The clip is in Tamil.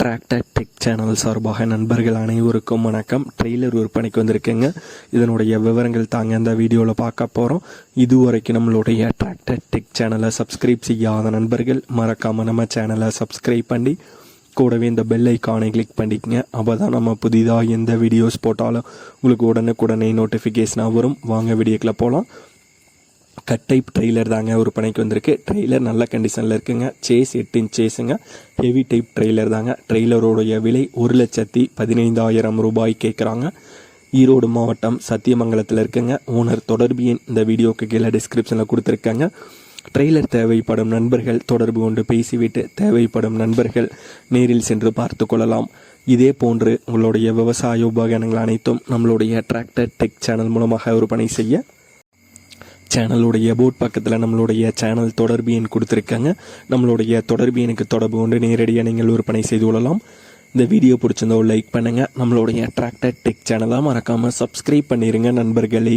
டிராக்டர் டெக் சேனல் சார்பாக நண்பர்கள் அனைவருக்கும் வணக்கம். ட்ரெய்லர் விற்பனைக்கு வந்திருக்குங்க. இதனுடைய விவரங்கள் தாங்க இந்த வீடியோவில் பார்க்க போகிறோம் இதுவரைக்கும் நம்மளுடைய டிராக்டர் டெக் சேனலை சப்ஸ்கிரைப் செய்யாத நண்பர்கள் மறக்காமல் நம்ம சேனலை சப்ஸ்கிரைப் பண்ணி கூடவே இந்த பெல் ஐக்கானை கிளிக் பண்ணிக்கங்க. அப்போ தான் நம்ம புதிதாக எந்த வீடியோஸ் போட்டாலும் உங்களுக்கு உடனுக்குடனே நோட்டிஃபிகேஷனாக வரும். வாங்க வீடியோக்கில் போகலாம் கட் டைப் ட்ரெய்லர் தாங்க ஒரு பணிக்கு வந்திருக்கு. ட்ரெய்லர் நல்ல கண்டிஷனில் இருக்குங்க. சேஸ் எட்டு இன்ச் சேஸுங்க ஹெவி டைப் ட்ரெய்லர் தாங்க. ட்ரெய்லரோடைய விலை ஒரு லட்சத்தி பதினைந்தாயிரம் ரூபாய் கேட்குறாங்க ஈரோடு மாவட்டம் சத்தியமங்கலத்தில் இருக்குங்க. ஓனர் தொடர்பு எண் இந்த வீடியோக்கு கீழே டிஸ்கிரிப்ஷனில் கொடுத்துருக்காங்க. ட்ரெய்லர் தேவைப்படும் நண்பர்கள் தொடர்பு கொண்டு பேசிவிட்டு தேவைப்படும் நண்பர்கள் நேரில் சென்று பார்த்து கொள்ளலாம். இதே போன்று உங்களுடைய விவசாய உபகரணங்கள் அனைத்தும் நம்மளுடைய டிராக்டர் டெக் சேனல் மூலமாக விற்பனை செய்ய சேனலுடைய போட் பக்கத்தில் நம்மளுடைய சேனல் தொடர்பு எண் கொடுத்துருக்காங்க. நம்மளுடைய தொடர்பு எண்ணுக்கு தொடர்பு கொண்டு நேரடியாக நீங்கள் விற்பனை செய்து கொள்ளலாம். இந்த வீடியோ பிடிச்சிருந்தோ லைக் பண்ணுங்கள் நம்மளுடைய அட்ராக்டட் டெக் சேனலாக மறக்காமல் சப்ஸ்கிரைப் பண்ணிடுங்க நண்பர்களே.